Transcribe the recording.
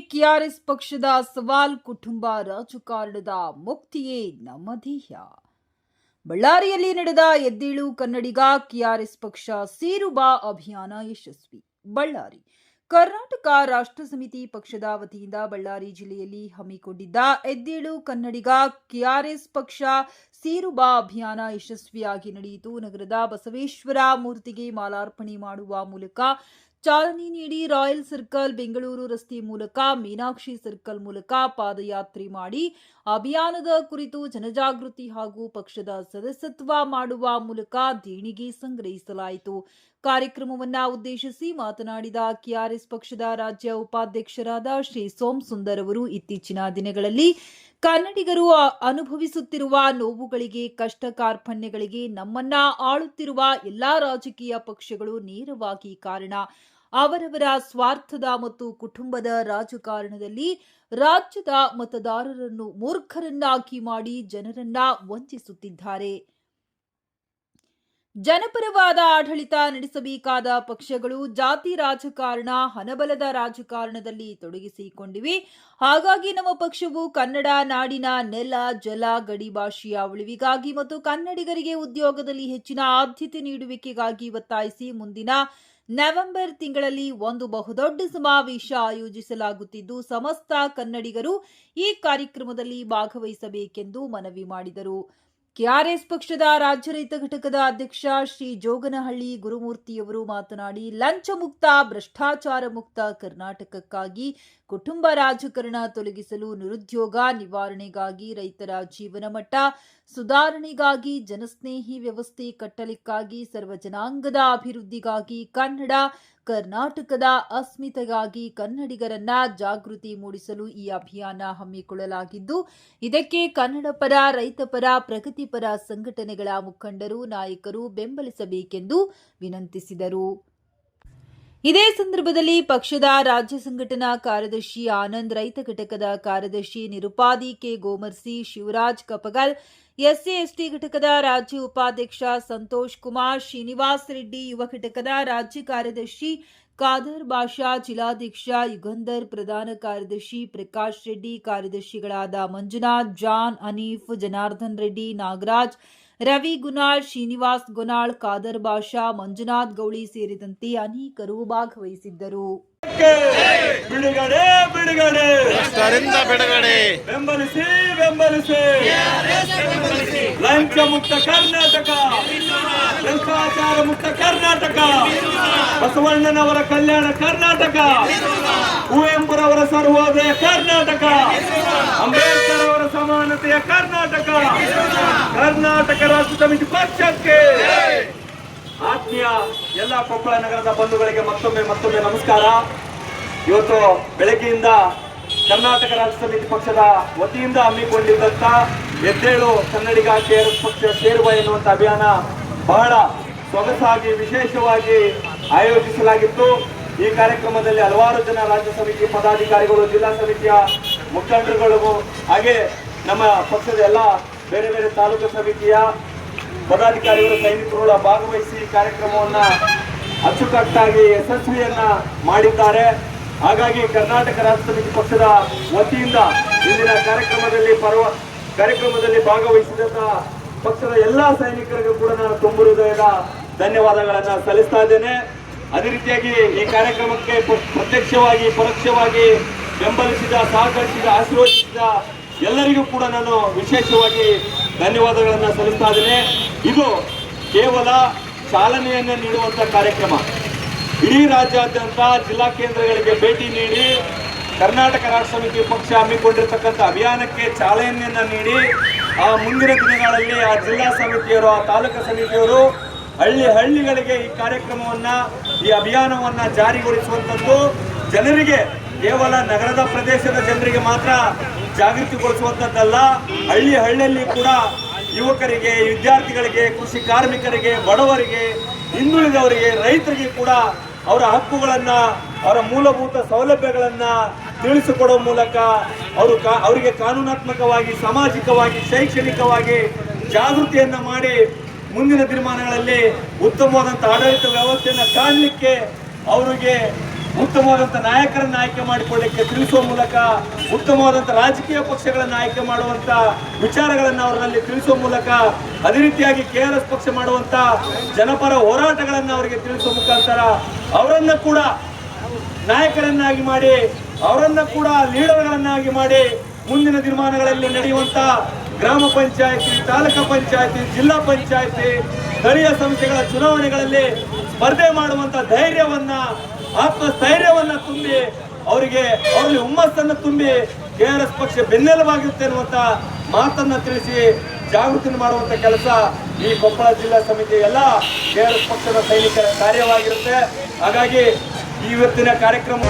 KRS ಪಕ್ಷದ ಸವಾಲ್ ಕುಟುಂಬ ರಾಜಕಾರಣದ ಮುಕ್ತಿಯೇ ನಮ್ಮ ಬಳ್ಳಾರಿಯಲ್ಲಿ ನಡೆದ ಎದ್ದೇಳು ಕನ್ನಡಿಗ ಕೆಆರ್ಎಸ್ ಪಕ್ಷ ಸೇರುಬಾ ಅಭಿಯಾನ ಯಶಸ್ವಿ. ಬಳ್ಳಾರಿ ಕರ್ನಾಟಕ ರಾಷ್ಟ್ರ ಸಮಿತಿ ಪಕ್ಷದ ವತಿಯಿಂದ ಬಳ್ಳಾರಿ ಜಿಲ್ಲೆಯಲ್ಲಿ ಹಮ್ಮಿಕೊಂಡಿದ್ದ ಎದ್ದೇಳು ಕನ್ನಡಿಗ ಕೆಆರ್ಎಸ್ ಪಕ್ಷ ಸೇರುಬಾ ಅಭಿಯಾನ ಯಶಸ್ವಿಯಾಗಿ ನಡೆಯಿತು. ನಗರದ ಬಸವೇಶ್ವರ ಮೂರ್ತಿಗೆ ಮಾಲಾರ್ಪಣೆ ಮಾಡುವ ಮೂಲಕ ಚಾಲನೆ ನೀಡಿ ರಾಯಲ್ ಸರ್ಕಲ್ ಬೆಂಗಳೂರು ರಸ್ತೆ ಮೂಲಕ, ಮೀನಾಕ್ಷಿ ಸರ್ಕಲ್ ಮೂಲಕ ಪಾದಯಾತ್ರೆ ಮಾಡಿ, ಅಭಿಯಾನದ ಕುರಿತು ಜನಜಾಗೃತಿ ಹಾಗೂ ಪಕ್ಷದ ಸದಸ್ಯತ್ವ ಮಾಡುವ ಮೂಲಕ ದೇಣಿಗೆ ಸಂಗ್ರಹಿಸಲಾಯಿತು. ಕಾರ್ಯಕ್ರಮವನ್ನ ಉದ್ದೇಶಿಸಿ ಮಾತನಾಡಿದ ಕೆಆರ್ಎಸ್ ಪಕ್ಷದ ರಾಜ್ಯ ಉಪಾಧ್ಯಕ್ಷರಾದ ಶ್ರೀ ಸೋಮ್ ಸುಂದರ್ ಅವರು, ಇತ್ತೀಚಿನ ದಿನಗಳಲ್ಲಿ ಕನ್ನಡಿಗರು ಅನುಭವಿಸುತ್ತಿರುವ ನೋವುಗಳಿಗೆ ಕಷ್ಟ ಕಾರ್ಪಣ್ಯಗಳಿಗೆ ನಮ್ಮನ್ನ ಆಳುತ್ತಿರುವ ಎಲ್ಲಾ ರಾಜಕೀಯ ಪಕ್ಷಗಳು ನೇರವಾಗಿ ಕಾರಣ. ಅವರವರ ಸ್ವಾರ್ಥದ ಮತ್ತು ಕುಟುಂಬದ ರಾಜಕಾರಣದಲ್ಲಿ ರಾಜ್ಯದ ಮತದಾರರನ್ನು ಮೂರ್ಖರನ್ನಾಗಿ ಮಾಡಿ ಜನರನ್ನ ವಂಚಿಸುತ್ತಿದ್ದಾರೆ. ಜನಪರವಾದ ಆಡಳಿತ ನಡೆಸಬೇಕಾದ ಪಕ್ಷಗಳು ಜಾತಿ ರಾಜಕಾರಣ, ಹಣಬಲದ ರಾಜಕಾರಣದಲ್ಲಿ ತೊಡಗಿಸಿಕೊಂಡಿವೆ. ಹಾಗಾಗಿ ನಮ್ಮ ಪಕ್ಷವು ಕನ್ನಡ ನಾಡಿನ ನೆಲ, ಜಲ, ಗಡಿ ಭಾಷೆಯ ಮತ್ತು ಕನ್ನಡಿಗರಿಗೆ ಉದ್ಯೋಗದಲ್ಲಿ ಹೆಚ್ಚಿನ ಆದ್ಯತೆ ನೀಡುವಿಕೆಗಾಗಿ ಒತ್ತಾಯಿಸಿ ಮುಂದಿನ ನವೆಂಬರ್ ತಿಂಗಳಲ್ಲಿ ಒಂದು ಬಹುದೊಡ್ಡ ಸಮಾವೇಶ ಆಯೋಜಿಸಲಾಗುತ್ತಿದ್ದು ಸಮಸ್ತ ಕನ್ನಡಿಗರು ಈ ಕಾರ್ಯಕ್ರಮದಲ್ಲಿ ಭಾಗವಹಿಸಬೇಕೆಂದು ಮನವಿ ಮಾಡಿದರು. ಕೆಆರ್ಎಸ್ ಪಕ್ಷದ ರಾಜ್ಯ ರೈತ ಘಟಕದ ಅಧ್ಯಕ್ಷ ಶ್ರೀ ಜೋಗನಹಳ್ಳಿ ಗುರುಮೂರ್ತಿಯವರು ಮಾತನಾಡಿ ಲಂಚ ಮುಕ್ತ ಭ್ರಷ್ಟಾಚಾರ ಮುಕ್ತ ಕರ್ನಾಟಕಕ್ಕಾಗಿ ಕುಟುಂಬ ರಾಜಕಾರಣ ತೊಲಗಿಸಲು ನಿರುದ್ಯೋಗ ನಿವಾರಣೆಗಾಗಿ ರೈತರ ಜೀವನ ಮಟ್ಟ, ಸುಧಾರಣೆಗಾಗಿ ಜನಸ್ನೇಹಿ ವ್ಯವಸ್ಥೆ ಕಟ್ಟಲಿಕ್ಕಾಗಿ ಸರ್ವ ಜನಾಂಗದ ಅಭಿವೃದ್ಧಿಗಾಗಿ ಕನ್ನಡ ಕರ್ನಾಟಕದ ಅಸ್ಮಿತೆಗಾಗಿ ಕನ್ನಡಿಗರನ್ನ ಜಾಗೃತಿ ಮೂಡಿಸಲು ಈ ಅಭಿಯಾನ ಹಮ್ಮಿಕೊಳ್ಳಲಾಗಿದ್ದು, ಇದಕ್ಕೆ ಕನ್ನಡ ಪರ ರೈತಪರ ಪ್ರಗತಿಪರ ಸಂಘಟನೆಗಳ ಮುಖಂಡರು, ನಾಯಕರು ಬೆಂಬಲಿಸಬೇಕೆಂದು ವಿನಂತಿಸಿದರು. ಇದೇ ಸಂದರ್ಭದಲ್ಲಿ ಪಕ್ಷದ ರಾಜ್ಯ ಸಂಘಟನಾ ಕಾರ್ಯದರ್ಶಿ ಆನಂದ್ ರೈತ ಘಟಕದ ಕಾರ್ಯದರ್ಶಿ Nirupadi K Gomarsi, Shivaraj Kapagal, SC ST ಘಟಕದ ರಾಜ್ಯ ಉಪಾಧ್ಯಕ್ಷ ಸಂತೋಷ್ ಕುಮಾರ್, ಶ್ರೀನಿವಾಸ್ ರೆಡ್ಡಿ, ಯುವ ಘಟಕದ ರಾಜ್ಯ ಕಾರ್ಯದರ್ಶಿ ಖಾದರ್ ಬಾಷಾ, ಜಿಲ್ಲಾಧ್ಯಕ್ಷ ಯುಗಂಧರ್, ಪ್ರಧಾನ ಕಾರ್ಯದರ್ಶಿ ಪ್ರಕಾಶ್ ರೆಡ್ಡಿ, ಕಾರ್ಯದರ್ಶಿಗಳಾದ ಮಂಜುನಾಥ್, ಜಾನ್, ಅನೀಫ್, ಜನಾರ್ದನ್ ರೆಡ್ಡಿ, ನಾಗರಾಜ್ ರವಿ ಗುನಾಳ್ ಶ್ರೀನಿವಾಸ್ ಗುನಾಳ್ ಖಾದರ್ ಬಾಷಾ ಮಂಜುನಾಥ್ ಗೌಳಿ ಸೇರಿದಂತೆ ಅನೇಕರು ಭಾಗವಹಿಸಿದ್ದರು. ಬಿಡುಗಡೆ ಬಿಡುಗಡೆ. ಭ್ರಷ್ಟರಿಂದ ಬಿಡುಗಡೆ. ಬೆಂಬಲಿಸಿ ಬೆಂಬಲಿಸಿ. ಲಂಚ ಮುಕ್ತ ಕರ್ನಾಟಕ. ಭ್ರಷ್ಟಾಚಾರ ಮುಕ್ತ ಕರ್ನಾಟಕ. ಬಸವಣ್ಣನವರ ಕಲ್ಯಾಣ ಕರ್ನಾಟಕ. ಕುವೆಂಪುರವರ ಸರ್ವೋದಯ ಕರ್ನಾಟಕ. ಅಂಬೇಡ್ಕರ್ ಅವರ ಸಮಾನತೆಯ ಕರ್ನಾಟಕ. ಕರ್ನಾಟಕ ರಾಷ್ಟ್ರ ಸಮಿತಿ ಪಕ್ಷಕ್ಕೆ. ಆತ್ಮೀಯ ಎಲ್ಲ ಕೊಪ್ಪಳ ನಗರದ ಬಂಧುಗಳಿಗೆ ಮತ್ತೊಮ್ಮೆ ಮತ್ತೊಮ್ಮೆ ನಮಸ್ಕಾರ. ಇವತ್ತು ಬೆಳಗ್ಗೆಯಿಂದ ಕರ್ನಾಟಕ ರಾಷ್ಟ್ರ ಸಮಿತಿ ಪಕ್ಷದ ವತಿಯಿಂದ ಹಮ್ಮಿಕೊಂಡಿದ್ದಂತ ಎದ್ದೇಳು ಕನ್ನಡಿಗ ಕೇರ್ ಪಕ್ಷ ಸೇರುವ ಎನ್ನುವಂತ ಅಭಿಯಾನ ಬಹಳ ಸೊಗಸಾಗಿ ವಿಶೇಷವಾಗಿ ಆಯೋಜಿಸಲಾಗಿತ್ತು. ಈ ಕಾರ್ಯಕ್ರಮದಲ್ಲಿ ಹಲವಾರು ಜನ ರಾಜ್ಯ ಸಮಿತಿ ಪದಾಧಿಕಾರಿಗಳು, ಜಿಲ್ಲಾ ಸಮಿತಿಯ ಮುಖಂಡರುಗಳು ಹಾಗೆ ನಮ್ಮ ಪಕ್ಷದ ಎಲ್ಲ ಬೇರೆ ಬೇರೆ ತಾಲೂಕು ಸಮಿತಿಯ ಪದಾಧಿಕಾರಿಗಳು, ಸೈನಿಕರುಗಳ ಭಾಗವಹಿಸಿ ಕಾರ್ಯಕ್ರಮವನ್ನ ಅಚ್ಚುಕಟ್ಟಾಗಿ ಯಶಸ್ವಿಯನ್ನ ಮಾಡಿದ್ದಾರೆ. ಹಾಗಾಗಿ ಕರ್ನಾಟಕ ರಾಜ್ಯ ಸಮಿತಿ ಪಕ್ಷದ ವತಿಯಿಂದ ಇಂದಿನ ಕಾರ್ಯಕ್ರಮದಲ್ಲಿ ಪರ್ವ, ಕಾರ್ಯಕ್ರಮದಲ್ಲಿ ಭಾಗವಹಿಸಿದಂತಹ ಪಕ್ಷದ ಎಲ್ಲಾ ಸೈನಿಕರಿಗೂ ಕೂಡ ನಾನು ತುಂಬು ಹೃದಯದ ಧನ್ಯವಾದಗಳನ್ನ ಸಲ್ಲಿಸ್ತಾ ಇದ್ದೇನೆ. ಅದೇ ರೀತಿಯಾಗಿ ಈ ಕಾರ್ಯಕ್ರಮಕ್ಕೆ ಪ್ರ- ಪ್ರತ್ಯಕ್ಷವಾಗಿ, ಪರೋಕ್ಷವಾಗಿ ಬೆಂಬಲಿಸಿದ, ಸಹಕರಿಸಿದ, ಆಶೀರ್ವದಿಸಿದ ಎಲ್ಲರಿಗೂ ಕೂಡ ನಾನು ವಿಶೇಷವಾಗಿ ಧನ್ಯವಾದಗಳನ್ನು ಸಲ್ಲಿಸ್ತಾ ಇದ್ದೇನೆ. ಇದು ಕೇವಲ ಚಾಲನೆಯನ್ನು ನೀಡುವಂತ ಕಾರ್ಯಕ್ರಮ. ಇಡೀ ರಾಜ್ಯಾದ್ಯಂತ ಜಿಲ್ಲಾ ಕೇಂದ್ರಗಳಿಗೆ ಭೇಟಿ ನೀಡಿ, ಕರ್ನಾಟಕ ರಾಷ್ಟ್ರ ಸಮಿತಿ ಪಕ್ಷ ಹಮ್ಮಿಕೊಂಡಿರ್ತಕ್ಕಂಥ ಅಭಿಯಾನಕ್ಕೆ ಚಾಲನೆಯನ್ನ ನೀಡಿ, ಆ ಮುಂದಿನ ದಿನಗಳಲ್ಲಿ ಆ ಜಿಲ್ಲಾ ಸಮಿತಿಯವರು, ಆ ತಾಲೂಕು ಸಮಿತಿಯವರು ಹಳ್ಳಿ ಹಳ್ಳಿಗಳಿಗೆ ಈ ಕಾರ್ಯಕ್ರಮವನ್ನ, ಈ ಅಭಿಯಾನವನ್ನ ಜಾರಿಗೊಳಿಸುವಂಥದ್ದು ಜನರಿಗೆ ಕೇವಲ ನಗರದ ಪ್ರದೇಶದ ಜನರಿಗೆ ಮಾತ್ರ ಜಾಗೃತಿಗೊಳಿಸುವಂಥದ್ದಲ್ಲ, ಹಳ್ಳಿ ಹಳ್ಳಿಯಲ್ಲಿ ಕೂಡ ಯುವಕರಿಗೆ, ವಿದ್ಯಾರ್ಥಿಗಳಿಗೆ, ಕೃಷಿ ಕಾರ್ಮಿಕರಿಗೆ, ಬಡವರಿಗೆ, ಹಿಂದುಳಿದವರಿಗೆ, ರೈತರಿಗೆ ಕೂಡ ಅವರ ಹಕ್ಕುಗಳನ್ನ, ಅವರ ಮೂಲಭೂತ ಸೌಲಭ್ಯಗಳನ್ನ ತಿಳಿಸಿಕೊಡುವ ಮೂಲಕ ಅವರು ಅವರಿಗೆ ಕಾನೂನಾತ್ಮಕವಾಗಿ, ಸಾಮಾಜಿಕವಾಗಿ, ಶೈಕ್ಷಣಿಕವಾಗಿ ಜಾಗೃತಿಯನ್ನ ಮಾಡಿ ಮುಂದಿನ ದಿನಮಾನಗಳಲ್ಲಿ ಉತ್ತಮವಾದಂಥ ಆಡಳಿತ ವ್ಯವಸ್ಥೆಯನ್ನು ಕಾಣಲಿಕ್ಕೆ ಅವರಿಗೆ ಉತ್ತಮವಾದಂಥ ನಾಯಕರನ್ನು ಆಯ್ಕೆ ಮಾಡಿಕೊಳ್ಳಿಕ್ಕೆ ತಿಳಿಸುವ ಮೂಲಕ ಉತ್ತಮವಾದಂಥ ರಾಜಕೀಯ ಪಕ್ಷಗಳನ್ನು ಆಯ್ಕೆ ಮಾಡುವಂಥ ವಿಚಾರಗಳನ್ನು ಅವರಲ್ಲಿ ತಿಳಿಸುವ ಮೂಲಕ ಅದೇ ರೀತಿಯಾಗಿ ಕೆ ಆರ್ ಎಸ್ ಪಕ್ಷ ಮಾಡುವಂಥ ಜನಪರ ಹೋರಾಟಗಳನ್ನು ಅವರಿಗೆ ತಿಳಿಸುವ ಮುಖಾಂತರ ಅವರನ್ನು ಕೂಡ ನಾಯಕರನ್ನಾಗಿ ಮಾಡಿ, ಅವರನ್ನು ಕೂಡ ಲೀಡರ್ಗಳನ್ನಾಗಿ ಮಾಡಿ ಮುಂದಿನ ದಿನಮಾನಗಳಲ್ಲಿ ನಡೆಯುವಂಥ ಗ್ರಾಮ ಪಂಚಾಯತಿ, ತಾಲೂಕು ಪಂಚಾಯತಿ, ಜಿಲ್ಲಾ ಪಂಚಾಯತಿ, ಸ್ಥಳೀಯ ಸಂಸ್ಥೆಗಳ ಚುನಾವಣೆಗಳಲ್ಲಿ ಸ್ಪರ್ಧೆ ಮಾಡುವಂಥ ಧೈರ್ಯವನ್ನ ಆತ್ಮಸ್ಥೈರ್ಯವನ್ನ ತುಂಬಿ ಅವರಿಗೆ ಅವರಲ್ಲಿ ಹುಮ್ಮಸ್ಸನ್ನು ತುಂಬಿ ಕೆ ಆರ್ ಎಸ್ ಪಕ್ಷ ಬೆನ್ನೆಲುಬಾಗಿರುತ್ತೆ ಅನ್ನುವಂತ ಮಾತನ್ನ ತಿಳಿಸಿ ಜಾಗೃತಿ ಮಾಡುವಂತ ಕೆಲಸ ಈ ಕೊಪ್ಪಳ ಜಿಲ್ಲಾ ಸಮಿತಿ ಎಲ್ಲ ಕೆ ಆರ್ ಎಸ್ ಪಕ್ಷದ ಸೈನಿಕರ ಕಾರ್ಯವಾಗಿರುತ್ತೆ. ಹಾಗಾಗಿ ಇವತ್ತಿನ ಕಾರ್ಯಕ್ರಮ